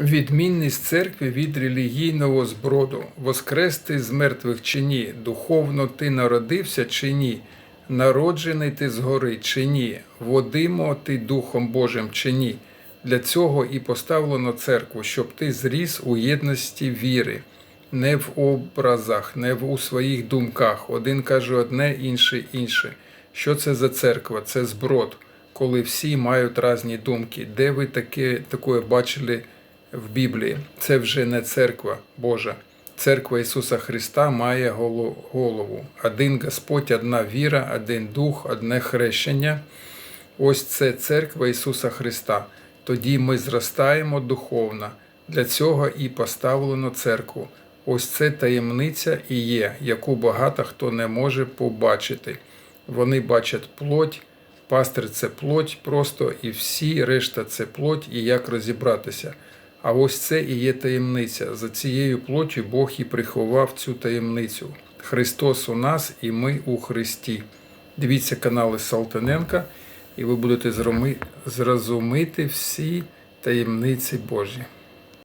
Відмінність церкви від релігійного зброду. Воскрести з мертвих чи ні? Духовно ти народився чи ні? Народжений ти згори чи ні? Водимо ти Духом Божим чи ні? Для цього і поставлено церкву, щоб ти зріс у єдності віри, не в образах, не в у своїх думках. Один каже одне, інший інше. Що це за церква? Це зброд, коли всі мають різні думки. Де ви таке, таке бачили в Біблії? Це вже не церква Божа. Церква Ісуса Христа має голову. Один Господь, одна віра, один дух, одне хрещення. Ось це церква Ісуса Христа. Тоді ми зростаємо духовно. Для цього і поставлено церкву. Ось це таємниця і є, яку багато хто не може побачити. Вони бачать плоть, пастир це плоть просто, і всі решта це плоть, і як розібратися. А ось це і є таємниця. За цією плоті Бог і приховав цю таємницю. Христос у нас і ми у Христі. Дивіться канали Салтаненка, і ви будете зрозуміти всі таємниці Божі.